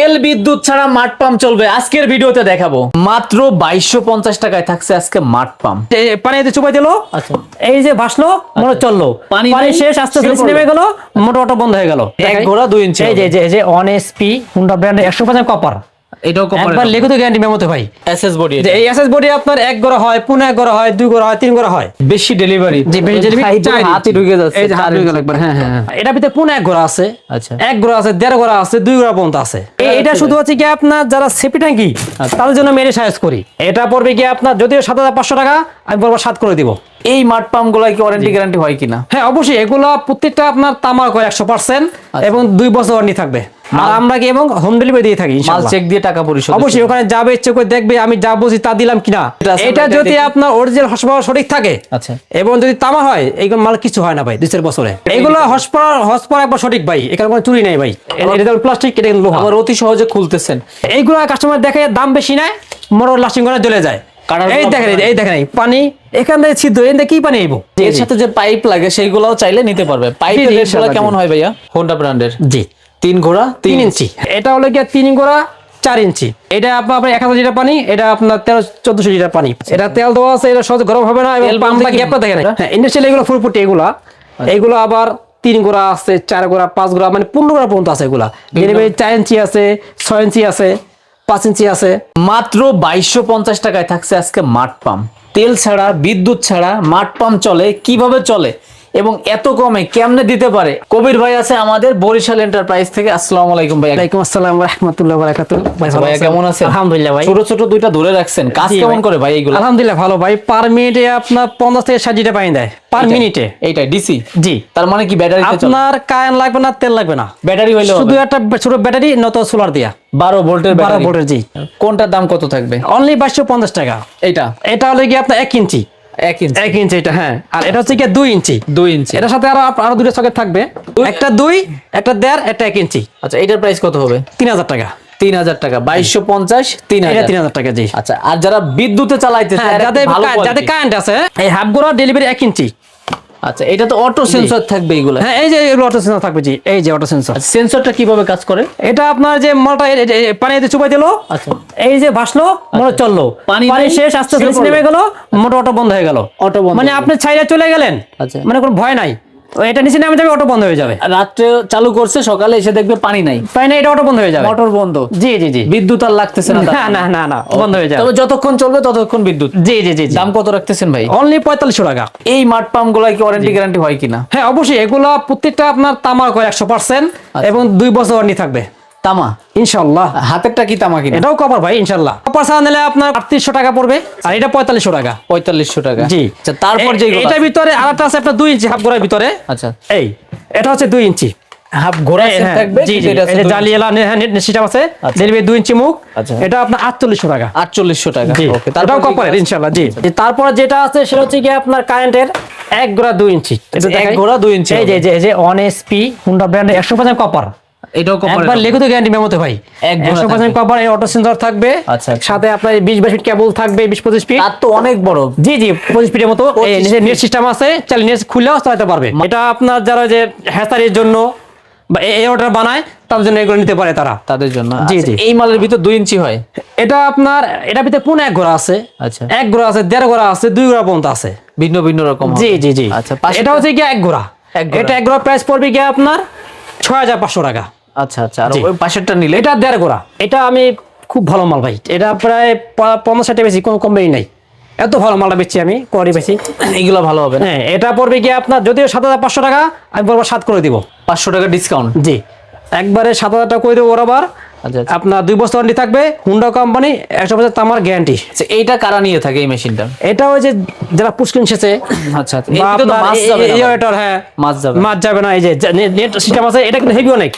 তেল বিদ্যুৎ ছাড়া মাঠ পাম্প চলবে। আজকের ভিডিওতে দেখাবো। মাত্র বাইশশো পঞ্চাশ টাকায় থাকছে আজকে মাঠ পাম্প। পানিতে চুপাই দিল। আচ্ছা। এই যে ভাসলো মনে চলল। পানি পানি শেষ আস্তে আস্তে নেমে গেল মোটর অটো বন্ধ হয়ে গেল। এক ঘোড়া দুই ইঞ্চি এই যে এই যে এই যে অন এসপি হুন্ডা ব্র্যান্ড একশো পার্সেন্ট কপার এটাও একবার লিখিত গ্যারান্টি মেমোতে ভাই। এসএস বডি এই এসএস বডি আপনার এক গড়া হয় পুনে এক গড়া হয় দুই গড়া হয় তিন গড়া হয়। বেশি ডেলিভারি যে বেশি delivery চাই। হাতে ঢুকে যাচ্ছে এই হাত ঢুকে হ্যাঁ হ্যাঁ হ্যাঁ। এটা ভিতরে পুনে এক গড়া আছে আচ্ছা। এক গড়া আছে দেড় গড়া আছে দুই গড়া পর্যন্ত আছে। এটা শুধু হচ্ছে কি আপনার যারা সেপি ট্যাঙ্কি আচ্ছা। তাদের জন্য মেরে সাহায্য করি। এটা পড়বে কি আপনার যদিও সাত হাজার পাঁচশো টাকা আমি বলব সাত করে দিব। এই মাঠ পাম্পগুলা কি ওয়ারেন্টি গ্যারান্টি হয় কিনা? হ্যাঁ অবশ্যই। এগুলো প্রত্যেকটা আপনার তামাক হয় একশো পার্সেন্ট আচ্ছা। এবং দুই বছর ওয়ারেন্টি থাকবে। আর আমরা কি এবং হোম ডেলিভারি দিয়ে থাকি মাল চেক দিয়ে টাকা পরিশোধ অবশ্যই ওখানে যাবে ইচ্ছে করে দেখবে আমি যা তা দিলাম কিনা। এটা আমরা যদি আপনার অরিজিনাল হসপাওয়ার সঠিক থাকে আচ্ছা। এবং যদি তামা হয় এইগুলো মাল কিছু হয় না ভাই দুই চার বছরে। এগুলো হসপাওয়ার হসপাওয়ার একবার সঠিক ভাই এখানে কোনো চুরি নেই ভাই। এটা প্লাস্টিক এটা লোহা। আবার অতি সহজে খুলতেছেন। এইগুলো কাস্টমার দেখে দাম বেশি নেয় মোটর লাস্টিং করে জ্বলে যায়। এই দেখেন এই- দেখেন পানি এখান থেকে ছিদ্র এখান থেকে কি পানি আইবো? এর সাথে যে পাইপ লাগে সেইগুলোও চাইলে নিতে পারবে। পাইপের জি, রেটগুলো কেমন হয় ভাইয়া? হোন্ডা ব্র্যান্ডের জি। তিন ঘোড়া তিন ইঞ্চি। এটা হলো গিয়ে তিন গোড়া চার ইঞ্চি। এটা আপনার এক হাজার লিটার পানি এটা আপনার তেরো চোদ্দশো লিটার পানি। এটা তেল দেওয়া আছে এটা সহজে গরম হবে না এবং পাম্পটা কি? গ্যাপটা দেখেন। হ্যাঁ। ইন্ডাস্ট্রিয়াল এগুলো ফুলপুটি এগুলা। এইগুলো আবার তিন গোড়া আছে চার গোড়া পাঁচ গোড়া মানে পনেরো গোড়া পর্যন্ত আছে এগুলা। ডেলিভারি চার ইঞ্চি আছে ছয় ইঞ্চি আছে। পাঁচ ইঞ্চি আছে। মাত্র বাইশশো পঞ্চাশ টাকায় থাকছে আজকে মাঠ পাম্প। তেল ছাড়া, বিদ্যুৎ ছাড়া মাঠ পাম্প চলে। কীভাবে চলে? এবং এত কমে কেমনে দিতে পারে? কবির ভাই আছে আমাদের বরিশাল এন্টারপ্রাইজ থেকে। আসসালামু আলাইকুম ভাই। ওয়ালাইকুম আসসালাম রহমতুল্লাহ বারাকাতু ভাই? কেমন আছেন? আলহামদুলিল্লাহ ভাই। ছোট ছোট দুইটা ধরে রাখছেন। কাজ কেমন করে ভাই এইগুলো? আলহামদুলিল্লাহ ভালো ভাই। পার মিনিটে আপনার পঞ্চাশ থেকে ষাট লিটার পানি দেয় পার মিনিটে। এইটাই ডিসি? জি। তার মানে কি ব্যাটারি আপনার কারেন্ট লাগবে না তেল লাগবে না। ব্যাটারি হইলে শুধু একটা ছোট ব্যাটারি নত সোলার দিয়া। বারো ভোল্টের বারো ভোল্টের জি। কোনটার দাম কত থাকবে? অনলি বাইশশো পঞ্চাশ টাকা। এইটা। এটা হলে গিয়ে আপনার এক ইঞ্চি। এক ইঞ্চি। এক ইঞ্চি এটা হ্যাঁ। আর এটা হচ্ছে গিয়ে দুই ইঞ্চি। দুই ইঞ্চি। এটার সাথে আরও আরও দুটো সকেট থাকবে। একটা দুই একটা দেড় একটা এক ইঞ্চি। আচ্ছা এটার প্রাইস কত হবে? তিন হাজার টাকা। তিন হাজার টাকা বাইশশো পঞ্চাশ তিন হাজার। তিন হাজার টাকা জি। আচ্ছা আর যারা বিদ্যুতে চালাইতে হ্যাঁ যাদের কা- যাদের কারেন্ট আছে এই হাফ গোড়া ডেলিভারি এক ইঞ্চি। আচ্ছা এটা তো অটো সেন্সর থাকবে এগুলো। হ্যাঁ এই যে অটো সেন্সর থাকবে জি এই যে অটো সেন্সর সেন্সরটা কীভাবে কাজ করে? এটা আপনার যে মালটা পানিতে চুপাই দিল আচ্ছা। এই যে ভাসলো মনে চলল। পানি পানি শেষ আস্তে আস্তে নেমে গেল মোটর অটো বন্ধ হয়ে গেল। অটো বন্ধ মানে আপনি ছাইরা চলে গেলেন আচ্ছা। মানে কোনো ভয় নাই। এটা নিচে নামে যাবে অটো বন্ধ হয়ে যাবে। রাত্রে চালু করছে সকালে এসে দেখবে পানি নাই। পানি নাই এটা অটো বন্ধ হয়ে যাবে। মোটর বন্ধ। জি জি জি। বিদ্যুৎ আর লাগতেছে না না না না বন্ধ হয়ে যাবে। তবে যতক্ষণ চলবে ততক্ষণ বিদ্যুৎ। জি জি জি দাম কত রাখতেছেন ভাই? অনলি পঁয়তাল্লিশশো টাকা। এই মাঠ পাম্পগুলা কি ওয়ারেন্টি গ্যারান্টি হয় কিনা? হ্যাঁ অবশ্যই এগুলা প্রত্যেকটা আপনার তামাক হয় একশো পার্সেন্ট আচ্ছা। এবং দুই বছর ওয়ারেন্টি থাকবে। তামা। ইনশাল্লাহ হাতেরটা কি তামা কিনা? এটাও কভার ভাই ইনশাল্লাহ কপার ছাড়া নিলে আপনার আটত্রিশশো টাকা পড়বে আর এটা পঁয়তাল্লিশশো টাকা। পঁয়তাল্লিশশো টাকা। জি। আচ্ছা তারপর যে এটার ভিতরে আরেকটা আছে আপনার দুই ইঞ্চি হাফ গোড়ার ভিতরে। আচ্ছা। এই এটা হচ্ছে দুই ইঞ্চি। হাফ ঘোড়া এই, set থাকবে জি জি। এটা আছে এটা দুই- সিস্টেম আছে। আচ্ছা। ডেলিভারি দুই ইঞ্চি মুখ। আচ্ছা। এটা আপনার টাকা। আটচল্লিশশো টাকা। জি। ওকে কপারের তারপর যেটা আছে সেটা হচ্ছে কি আপনার কারেন্টের এক গোড়া দুই ইঞ্চি। এক গোড়া দুই ইঞ্চি এই যে যে অন এসপি হুন্ডা ব্র্যান্ডের একশো পার্সেন্ট কপার এটাও কপার একবার লিখিত গ্যারান্টি মেমোতে ভাই। এক গোড়া একশো পার্সেন্ট কপার এই অটো সেন্সর থাকবে আচ্ছা, আচ্ছা। সাথে আপনার বিশ বাইশ ফিট কেবল থাকবে বিশ পঁচিশ ফিট তার তো অনেক বড়। জি জি পঁচিশ ফিটের মতো। 25 নিচে নেট সিস্টেম আছে চালিয়ে নেট খুলেও চালাতে পারবে। এটা আপনার যারা যে জন্য বা এই অর্ডার বানায় তার জন্য এগুলো নিতে পারে তারা। তাদের জন্য। জি, আচ্ছা, জি। এই মালের ভিতর দুই ইঞ্চি হয়? এটা আপনার এটা ভিতরে পুনে এক ঘোড়া আছে। আচ্ছা। এক ঘোড়া আছে দেড় ঘোড়া আছে দুই ঘোড়া পর্যন্ত আছে। ভিন্ন ভিন্ন রকম জি জি জি। আচ্ছা এটা হচ্ছে এক ঘোড়া এক ঘোড়া। এটা এক ঘোড়া প্রাইস পড়বে গিয়ে আপনার ছয় হাজার পাঁচশো টাকা। আচ্ছা আচ্ছা আর ওই পাশেরটা নিলে? এটা দেড় গোড়া। এটা আমি খুব ভালো মাল ভাই। এটা প্রায় পনেরো ষাটে বেশি কোনো কমবেই নাই। এত ভালো মালটা বেচছি আমি কোয়ারি বেশি। এইগুলো ভালো হবে হ্যাঁ এটা পড়বে গিয়ে আপনার যদিও সাত হাজার পাঁচশো টাকা আমি বলব সাত করে দিব। পাঁচশো টাকা ডিসকাউন্ট জি। একবারে সাত হাজার টাকা করে দেবো আচ্ছা আচ্ছা। আপনার দুই বছর ওয়ারেন্টি থাকবে হুন্ডা কোম্পানি একশো বছর তামার গ্যারান্টি আচ্ছা এইটা কারা নিয়ে থাকে এই মেশিনটা এটা ওই যে যারা পুষ্কিন সেচে আচ্ছা আচ্ছা। হ্যাঁ। মাছ যাবে মাছ যাবে না এই যে নেট সিস্টেম আছে এটা কিন্তু হেভি অনেক।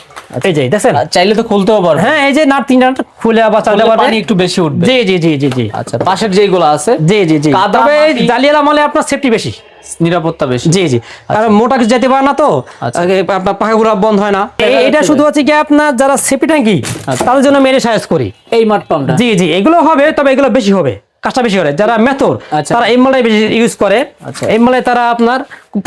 এই যে দেখছেন? আর চাইলে তো খুলতেও পারবে। হ্যাঁ এই যে নাট তিনটা নাট খুলে আবার চালাতে পারবে। পানি একটু বেশি উঠবে। জি জি জি জি জি। আচ্ছা পাশের যেগুলো আছে জি জি জি। তবে জালিয়ালা মালে আপনার সেফটি বেশি। নিরাপত্তা বেশি। জি জি। কারণ মোটা কিছু যেতে পারে না তো। আচ্ছা। আপনার পাখাগুলো বন্ধ হয় না। এটা শুধু হচ্ছে কি আপনার যারা সেপি ট্যাঙ্কি আচ্ছা। তাদের জন্য মেরে সাহায্য করি। এই মাঠ পাম্পটা জি জি। এগুলো হবে তবে এগুলো বেশি হবে। কাজটা বেশি করে। যারা মেথর আচ্ছা। তারা এই মালাই বেশি ইউজ করে। আচ্ছা। এই মালাই তারা আপনার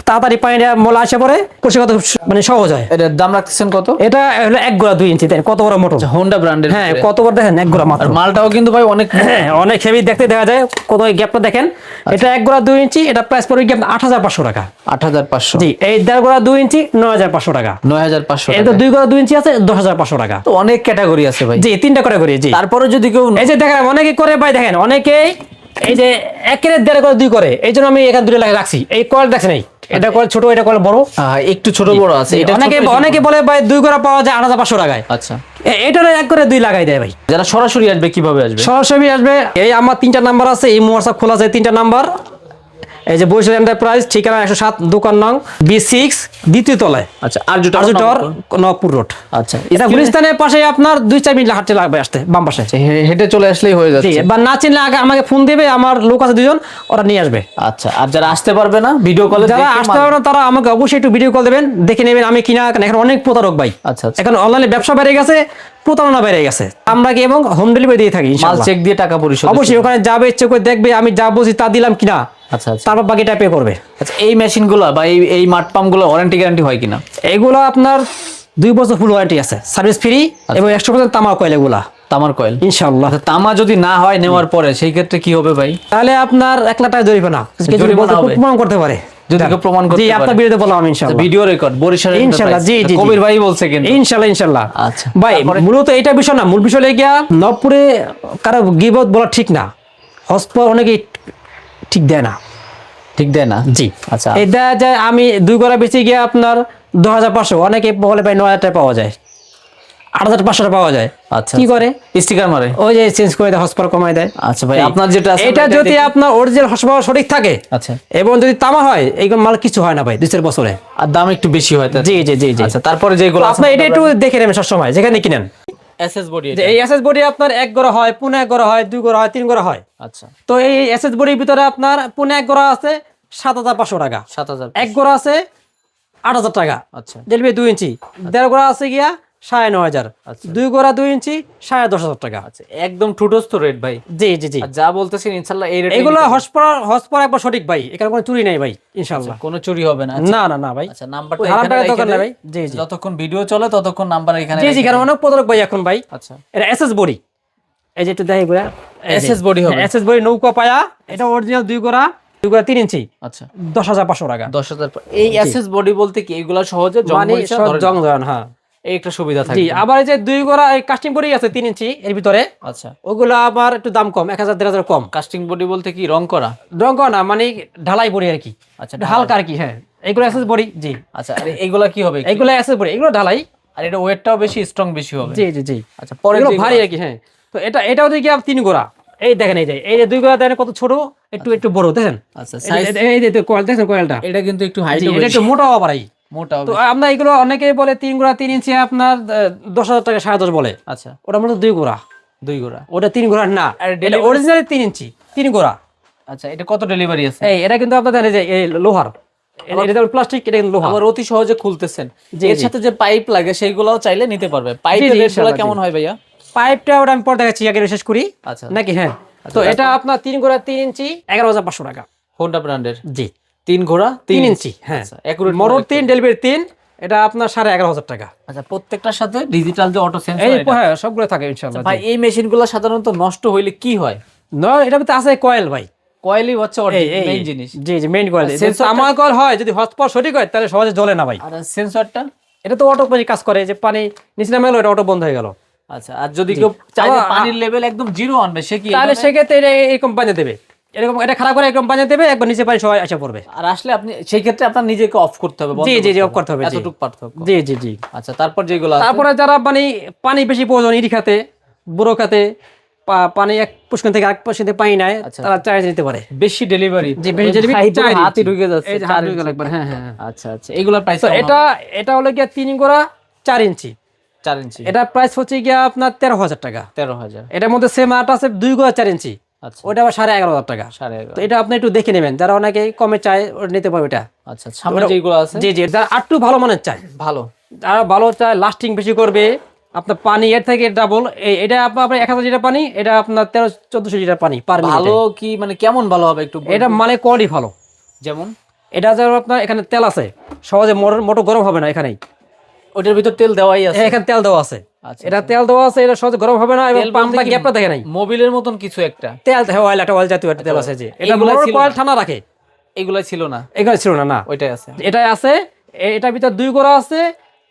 তাড়াতাড়ি পানিটা মলা আসে পরে পরিষ্কার মানে সহজ হয়। এটার দাম রাখতেছেন কত? এটা হলো এক গোড়া দুই ইঞ্চি কত বড় মোটর? হোন্ডা ব্র্যান্ডের হ্যাঁ কত বড় দেখেন এক গোড়া মাত্র। মালটাও কিন্তু ভাই অনেক হ্যাঁ অনেক হেভি দেখতে দেখা যায় কত গ্যাপটা দেখেন। এটা এক গোড়া দুই ইঞ্চি এটা প্রাইস পড়বে গ্যাপ আট হাজার পাঁচশো টাকা। আট হাজার পাঁচশো। জি এই দেড় গোড়া দুই ইঞ্চি নয় হাজার পাঁচশো টাকা। নয় হাজার পাঁচশো এটা দুই গোড়া দুই ইঞ্চি আছে দশ হাজার পাঁচশো টাকা। তো অনেক ক্যাটাগরি আছে ভাই। জি তিনটা করি জি। তারপরে যদি কেউ এই যে দেখেন অনেকে করে ভাই দেখেন অনেকেই এই যে একের দেড় করে দুই করে। এই জন্য আমি এখানে দুটো লাগে রাখছি। এই কয়েল দেখছেন এই। এটা কল ছোট এটা কল বড়? একটু ছোট বড় আছে। এটা অনেকে অনেকে বলে ভাই দুই করে পাওয়া যায় আট হাজার পাঁচশো টাকায়। আচ্ছা। এটা না এক করে দুই লাগাই দেয় ভাই। যারা সরাসরি আসবে কীভাবে আসবে? সরাসরি আসবে এই আমার তিনটা নাম্বার আছে এই হোয়াটসঅ্যাপ খোলা আছে তিনটা নাম্বার। এই যে বৈশাখ এন্টারপ্রাইজ ঠিকানা একশো সাত দোকান নং বি সিক্স দ্বিতীয় তলায়। আচ্ছা আরজু আরজু টাওয়ার নবপুর রোড। আচ্ছা এটা গুলিস্তানের পাশে আপনার দুই চার মিনিট হাঁটতে লাগবে আসতে বাম পাশে। হেঁটে চলে আসলেই হয়ে যাচ্ছে। বা না চিনলে আগে আমাকে ফোন দেবে আমার লোক আছে দুজন ওরা নিয়ে আসবে। আচ্ছা আর যারা আসতে পারবে না ভিডিও কলে যারা আসতে পারবে না তারা আমাকে অবশ্যই একটু ভিডিও কল দেবেন দেখে নেবেন আমি কিনা এখন অনেক প্রতারক ভাই। আচ্ছা আচ্ছা। এখন অনলাইনে ব্যবসা বেড়ে গেছে প্রতারণা বেড়ে গেছে। আমরা কি এবং হোম ডেলিভারি দিয়ে থাকি মাল চেক দিয়ে টাকা পরিশোধ অবশ্যই ওখানে যাবে ইচ্ছে করে দেখবে আমি যা বলছি তা দিলাম কিনা। আচ্ছা আচ্ছা। তারপর বাকিটা পে করবে। আচ্ছা এই মেশিনগুলো বা এই এই মাঠ ওয়ারেন্টি গ্যারান্টি হয় কিনা? এগুলো আপনার দুই বছর ফুল ওয়ারেন্টি আছে। সার্ভিস ফ্রি এবং একশো পার্সেন্ট তামা কয়েল এগুলা। তামার কয়েল ইনশাল্লাহ তামা যদি না হয় নেওয়ার পরে সেই ক্ষেত্রে কি হবে ভাই? তাহলে আপনার এক লাখ টাকা জরিমানা? প্রমাণ করতে পারে। যদি কেউ প্রমাণ করতে জি আপনার বিরুদ্ধে বললাম ভিডিও রেকর্ড বরিশাল ইনশাল্লাহ, জি, জি, জি। কবির ভাই বলছে কিন্তু। আচ্ছা? মূলত এটা বিষয় না। মূল বিষয় নবপুরে কারও গিবত বলা ঠিক না। হসপর অনেকেই ঠিক দেয় না। ঠিক দেয় না? জি আচ্ছা। দেখা যায় আমি দুই গড়া বেশি গিয়ে আপনার দু হাজার পাঁচশো। অনেকে বলে ভাই নয় হাজার টাকা পাওয়া যায়। আট হাজার পাঁচশো টাকা পাওয়া যায়। আচ্ছা কি করে? স্টিকার মারে। ওই যে চেঞ্জ করে দেয় হসপর কমাই দেয়। আচ্ছা ভাই আপনার যেটা এটা যদি আপনার অরিজিনাল হসপর সঠিক থাকে আচ্ছা। এবং যদি তামা হয় এই মাল কিছু হয় না ভাই দুই চার বছরে। আর দাম একটু বেশি হয় জি জি জি জি। আচ্ছা তারপরে যেগুলো আপনার এটা একটু দেখে নেবেন সবসময় যেখানে কিনেন। এসএস বডি এই এসএস বডি আপনার এক গড়া হয় পুনে এক গড়া হয় দুই গড়া হয় তিন গড়া হয়। আচ্ছা। তো এই এসএস বডির ভিতরে আপনার পুনে এক গড়া আছে সাত হাজার পাঁচশো টাকা। সাত হাজার এক গড়া আছে আট হাজার টাকা। আচ্ছা। ডেলিভারি দুই ইঞ্চি। দেড় গোড়া আছে গিয়া সাড়ে নয় হাজার। দুই গোড়া দুই ইঞ্চি সাড়ে দশ হাজার টাকা। আচ্ছা একদম ঠুটস্থ রেট ভাই। জি জি জি। যা বলতেছেন ইনশাল্লাহ এই রেট এগুলো হসপর হসপর একবার সঠিক ভাই। এখানে কোনো চুরি নেই ভাই ইনশাল্লাহ। কোনো চুরি হবে না। না না না ভাই। আচ্ছা নাম্বারটা এখানে দোকান রেখে না ভাই। জি জি। যতক্ষণ ভিডিও চলে ততক্ষণ নাম্বার এখানে জি জি কারণ অনেক প্রতারক ভাই এখন ভাই। আচ্ছা। এটা এসএস বডি এই যে একটু দেখি গোড়া SS body হবে? এসএস বডি নৌকা পায়া। এটা অরিজিনাল দুই গোড়া দুই তিন ইঞ্চি। আচ্ছা। দশ হাজার পাঁচশো টাকা। দশ হাজার এই এসএস বডি বলতে কি এগুলা সহজে জং মানে। জং ধরেন হ্যাঁ। একটা সুবিধা থাকে আবার এই যে দুই গোড়া এই কাস্টিং বডি আছে তিন ইঞ্চি এর ভিতরে আচ্ছা ওগুলো আবার একটু দাম কম এক হাজার দেড় হাজার কম কাস্টিং বডি বলতে কি রং করা রঙ করা না মানে ঢালাই বড়ি আর কি আচ্ছা হালকা আর কি হ্যাঁ এগুলো এসএস বড়ি জি আচ্ছা আর এইগুলা কি হবে এগুলো এসএস বড়ি এগুলো ঢালাই আর এটা ওয়েটটাও বেশি স্ট্রং বেশি হবে জি জি জি আচ্ছা পরে এগুলো ভারী আর কি হ্যাঁ তো এটা এটাও দেখি আবার তিন গোড়া এই দেখেন এই যে এই যে দুই গোড়া দেখেন কত ছোট একটু একটু বড় দেখেন আচ্ছা এই সাইজ যে- এই যে কয়েল দেখেন কয়েলটা এটা কিন্তু একটু হাইট এটা একটু মোটা আবার এই মোটা তো আমরা এগুলো বলে তিন গোড়া তিন ইঞ্চি আপনার দশ হাজার টাকা সাড়ে দশ বলে। আচ্ছা। ওটা মূলত দুই গোড়া। দুই গোড়া। ওটা তিন গোড়া না। অরিজিনালি তিন ইঞ্চি তিন গোড়া। আচ্ছা এটা কত ডেলিভারি আছে? এই এটা কিন্তু আপনাদের এই যে এই লোহার। এটা- এটা প্লাস্টিক এটা কিন্তু লোহার। আবার অতি সহজে খুলতেছেন। এর সাথে যে পাইপ লাগে সেইগুলোও চাইলে নিতে পারবে। পাইপের রেটগুলো কেমন হয় ভাইয়া? পাইপটা ওটা আমি পরে দেখাচ্ছি আগে শেষ করি। আচ্ছা। নাকি? হ্যাঁ। তো এটা আপনার তিন গোড়া তিন ইঞ্চি এগারো হাজার পাঁচশো টাকা। হোন্ডা ব্র্যান্ডের জি। তিন ঘোড়া তিন ইঞ্চি। হ্যাঁ। আচ্ছা, model তিন ডেলিভারি তিন এটা আপনার সাড়ে এগারো হাজার টাকা। আচ্ছা প্রত্যেকটার সাথে ডিজিটাল যে অটো এই হ্যাঁ সবগুলো থাকে ইনশাল্লাহ ভাই এই মেশিনগুলো সাধারণত নষ্ট হইলে কি হয়? ন এটা ভিতরে আছে কয়েল ভাই। কয়েলই হচ্ছে মেইন জিনিস। জি জি মেইন কয়েল আমার কয়েল হয় যদি হটস্পট সঠিক হয় তাহলে সহজে জ্বলে না ভাই। আর সেন্সরটা এটা তো অটো কাজ করে যে পানি নিচে নামে এটা অটো বন্ধ হয়ে গেল। আচ্ছা আর যদি কেউ চায় পানির লেভেল একদম জিরো আনবে সে কি তাহলে সেক্ষেত্রে এটা এরকম বানিয়ে দেবে। এরকম এটা খারাপ করে এরকম বানিয়ে দেবে একবার নিচে পানি সবাই আসা পড়বে। আর আসলে আপনি সেই ক্ষেত্রে আপনার নিজেকে অফ করতে হবে জি জি জি অফ করতে হবে জি। এতটুকু পার্থক্য। জি জি জি। আচ্ছা তারপর যেগুলো আছে? তারপরে যারা মানে পানি বেশি প্রয়োজন ইরি খাতে বুড়ো খাতে পানি এক পুষ্কন থেকে আরেক পুষ্কন পানি নেয় আচ্ছা। তারা চার্জ নিতে পারে। বেশি ডেলিভারি যে বেশি চার হাতে ঢুকে যাচ্ছে চার ঢুকে লাগবে, হ্যাঁ হ্যাঁ হ্যাঁ। আচ্ছা আচ্ছা এগুলোর প্রাইস এটা এটা হলো গিয়া তিন গোড়া চার ইঞ্চি। চার ইঞ্চি। এটা প্রাইস হচ্ছে গিয়া আপনার তেরো হাজার টাকা। তেরো হাজার। এটার মধ্যে সেম আট আছে দুই গোড়া চার ইঞ্চি। ওটা আবার সাড়ে এগারো হাজার টাকা। তো এটা আপনি একটু দেখে নেবেন যারা অনেকে কমে চায় ওটা নিতে পারবে এটা। আচ্ছা সামনে যেগুলো আছে? জি জি যারা আটটু ভালো মানের চায়। ভালো। যারা ভালো চায় লাস্টিং বেশি করবে আপনার পানি এর থেকে ডাবল এটা আপনার এক হাজার লিটার পানি এটা আপনার তেরো চোদ্দশো লিটার পানি পার ভালো কি মানে কেমন ভালো হবে একটু এটা মানে কোয়ালিটি ভালো। যেমন? এটা আপনার এখানে তেল আছে সহজে মোটর মোটর গরম হবে না এখানেই। ওটার ভিতর তেল দেওয়াই আছে। এখানে তেল দেওয়া আছে। আচ্ছা, এটা তেল দেওয়া আছে এটা সহজে গরম হবে না এবং পাম্পটা? গ্যাপটা দেখে নাই। মোবিলের মতন কিছু একটা। তেল হ্যাঁ অয়েল একটা অয়েল জাতীয় একটা তেল আছে যে। এটা এগুলা মোটর কয়েল ঠান্ডা রাখে। এগুলা ছিল না। এখানে ছিল না না। ওইটাই আছে। এটাই আছে এটার ভিতর দুই গোড়া আছে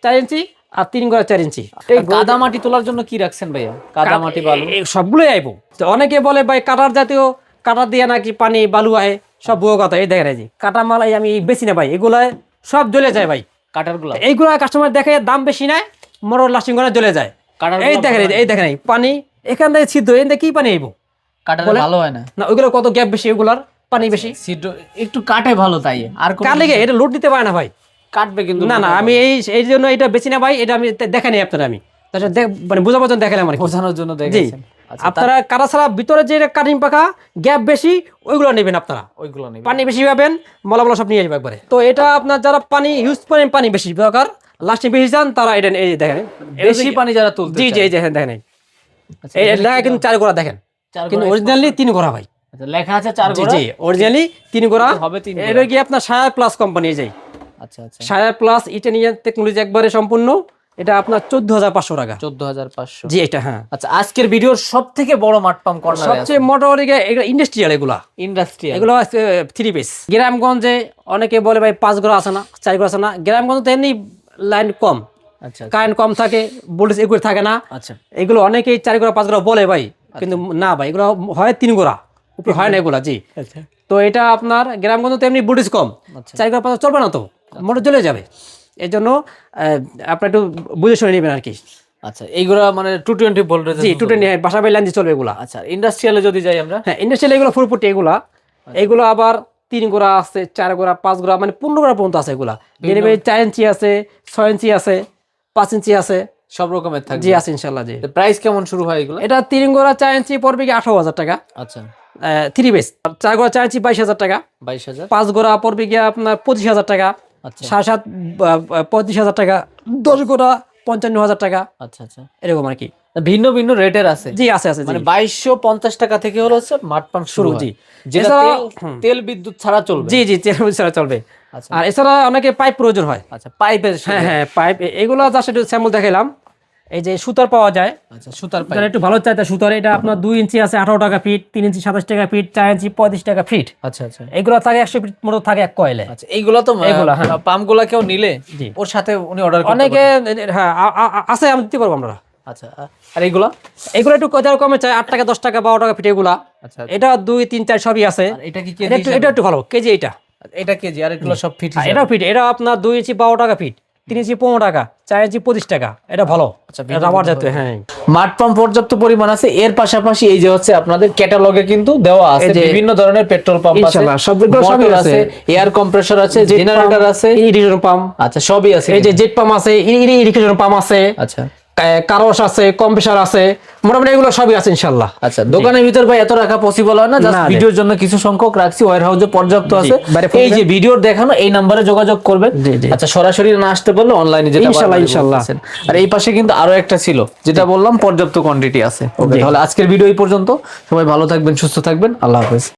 চার ইঞ্চি আর তিন গোড়া চার ইঞ্চি। আর কাদা মাটি তোলার জন্য কি রাখছেন ভাইয়া? কাদা মাটি বালু? সবগুলোই আইব। তো অনেকে বলে ভাই কাটার জাতীয় কাটার দিয়ে নাকি পানি বালু আহে সব বুয়ো কথা এই দেখেন এই যে। কাটা মালাই আমি বেশি না ভাই এগুলা সব জ্বলে যায় ভাই। কাটারগুলা এইগুলা কাস্টমার দেখে দাম বেশি নেয় মোটর লাস্টিং করে জ্বলে যায়। কাটার এই দেখেন এই দেখেন এই পানি এখান থেকে ছিদ্র এই কি পানি আইব? কাটার ভালো হয় না। না ওইগুলো কত গ্যাপ বেশি ওগুলার পানি বেশি? ছিদ্র একটু কাটে ভালো তাই আর কার লেগে এটা লোড দিতে পারে না ভাই? কাটবে কিন্তু না না আমি এই এই জন্য এটা বেশি না ভাই এটা আমি দেখে নেই আপনারা আমি। মানে বোঝাবার জন্য দেখালাম। বোঝানোর জন্য আচ্ছা আপনারা কারা ছাড়া ভিতরে যে কাটিং পাকা গ্যাপ বেশি ওইগুলো নেবেন আপনারা। ওইগুলো নেই পানি বেশি পাবেন মলা মলা সব নিয়ে যাবে একবারে। তো এটা আপনার যারা পানি ইউজ করেন পানি বেশি দরকার। লাস্টে বেশি যান তারা এটা এই দেখেন। বেশি পানি যারা তুলতে জি জি দেখেন দেখেন। এই। আচ্ছা, লেখা কিন্তু চার গোড়া দেখেন। কিন্তু অরিজিনালি তিন গোড়া ভাই। আচ্ছা, লেখা আছে চার জি গোড়া? জি অরিজিনালি তিন গোড়া। হবে তিন। এটা কি আপনার সায়া প্লাস কোম্পানি যাই আচ্ছা আচ্ছা। সায়া প্লাস ইটালিয়ান টেকনোলজি একবারে সম্পূর্ণ। এটা আপনার চোদ্দ হাজার পাঁচশো টাকা। চোদ্দ হাজার পাঁচশো। জি এটা হ্যাঁ। আচ্ছা আজকের ভিডিওর সব থেকে বড় মাঠ পাম্প কর্নার সবচেয়ে এগুলো ইন্ডাস্ট্রিয়াল এগুলা। থ্রি পিস গ্রামগঞ্জে অনেকে বলে ভাই পাঁচ ঘর আছে না চার ঘর আছে না। গ্রামগঞ্জে তো এমনি লাইন কম। আচ্ছা কারেন্ট কম থাকে ভোল্টেজ এগুলো থাকে না। আচ্ছা। এগুলো অনেকেই চার গোড়া পাঁচ গোড়া বলে ভাই কিন্তু না ভাই এগুলো হয় তিন গোড়া উপরে হয় না এগুলা জি। আচ্ছা। তো এটা আপনার গ্রামগঞ্জে তো এমনি ভোল্টেজ কম। আচ্ছা। চার গোড়া পাঁচ চলবে না তো মোটর জ্বলে যাবে। এই জন্য আহ, আপনি একটু বুঝে শুনে নেবেন আর কি। আচ্ছা এইগুলা মানে টু টোয়েন্টি ভোল্টেজ জি টু টেন বাসা বাই লাইন দিয়ে চলবে এগুলা। আচ্ছা ইন্ডাস্ট্রিয়ালে যদি যাই আমরা? হ্যাঁ ইন্ডাস্ট্রিয়াল এগুলো ফুল ফুটি এগুলা। এগুলো আবার তিন গোড়া আছে চার গোড়া পাঁচ গোড়া মানে পনেরো গোড়া পর্যন্ত আছে এগুলা। ডেলিভারি চার ইঞ্চি আছে ছয় ইঞ্চি আছে পাঁচ ইঞ্চি আছে। সব রকমের থাকবে। জি আছে ইনশাল্লাহ জি। প্রাইস কেমন শুরু হয় এগুলো? এটা তিন গোড়া চার ইঞ্চি পড়বে কি আঠারো হাজার টাকা। আচ্ছা। থ্রি বেস চার গোড়া চার ইঞ্চি বাইশ হাজার টাকা। বাইশ হাজার। পাঁচ গোড়া পড়বে গিয়ে আপনার পঁচিশ হাজার টাকা। সাড়ে সাত পঁয়ত্রিশ হাজার টাকা দশ গোটা পঞ্চান্ন হাজার টাকা। আচ্ছা আচ্ছা। এরকম আর কি। ভিন্ন ভিন্ন রেটের আছে। জি আছে আছে মানে বাইশশো পঞ্চাশ টাকা থেকে হলো হচ্ছে মাঠ পাম্প শুরু জি। যেটা তেল তেল বিদ্যুৎ ছাড়া চলবে। জি জি তেল বিদ্যুৎ ছাড়া চলবে। আচ্ছা। আর এছাড়া অনেকে পাইপ প্রয়োজন হয়। আচ্ছা পাইপের হ্যাঁ হ্যাঁ পাইপ এগুলো যা সেটা স্যাম্পল দেখাইলাম। এই যে সুতার পাওয়া যায়। আচ্ছা সুতার যারা একটু ভালো চাইতে সুতার এটা আপনার দুই ইঞ্চি আছে আঠারো টাকা ফিট তিন ইঞ্চি সাতাশ টাকা ফিট চার ইঞ্চি পঁয়ত্রিশ টাকা ফিট। আচ্ছা আচ্ছা। এগুলো থাকে একশো ফিট মতো থাকে এক কয়েলে। আচ্ছা এইগুলো তো এইগুলা, হ্যাঁ। পাম্পগুলা কেউ নিলে জি। ওর সাথে উনি অর্ডার অনেকে হ্যাঁ আছে আমি দিতে পারব আমরা। আচ্ছা আর এইগুলা? এগুলো একটু যারা কমে চাই আট টাকা দশ টাকা বারো টাকা ফিট এগুলা। আচ্ছা এটা দুই তিন চার সবই আছে। এটা কি এটা কেজি? একটু এটা একটু ভালো কেজি এটা এটা কেজি আর এগুলো সব ফিট আর এটাও ফিট এটা আপনার দুই ইঞ্চি বারো টাকা ফিট। তিন ইঞ্চি পনেরো টাকা চার ইঞ্চি পঁচিশ টাকা এটা ভালো। আচ্ছা, রাবার জাতীয় হ্যাঁ। মাঠ পাম্প পর্যাপ্ত পরিমাণ আছে এর পাশাপাশি এই যে হচ্ছে আপনাদের ক্যাটালগে কিন্তু দেওয়া আছে যে- বিভিন্ন ধরনের পেট্রোল পাম্প আছে সবগুলো সবই আছে। আছে। এয়ার কম্প্রেসর আছে জেনারেটর আছে। ইরিগেশন পাম্প আচ্ছা সবই আছে এই যে জেট পাম্প আছে ইরিগেশন পাম্প আছে। আচ্ছা। কারস আছে কম্প্রেসার আছে মোটামুটি এগুলো সবই আছে ইনশাল্লাহ আচ্ছা দোকানের ভিতর ভাই এত রাখা পসিবল হয় না? জাস্ট ভিডিওর জন্য কিছু সংখ্যক রাখছি ওয়ার হাউসে পর্যাপ্ত আছে। এই যে ভিডিওর দেখানো এই নাম্বারে যোগাযোগ করবেন। আচ্ছা সরাসরি না আসতে বললে অনলাইনে যেটা ইনশাল্লাহ, ইনশাল্লাহ। আর এই পাশে কিন্তু আরও একটা ছিল যেটা বললাম পর্যাপ্ত কোয়ান্টিটি আছে। ওকে তাহলে আজকের ভিডিও এই পর্যন্ত। সবাই ভালো থাকবেন সুস্থ থাকবেন। আল্লাহ হাফেজ।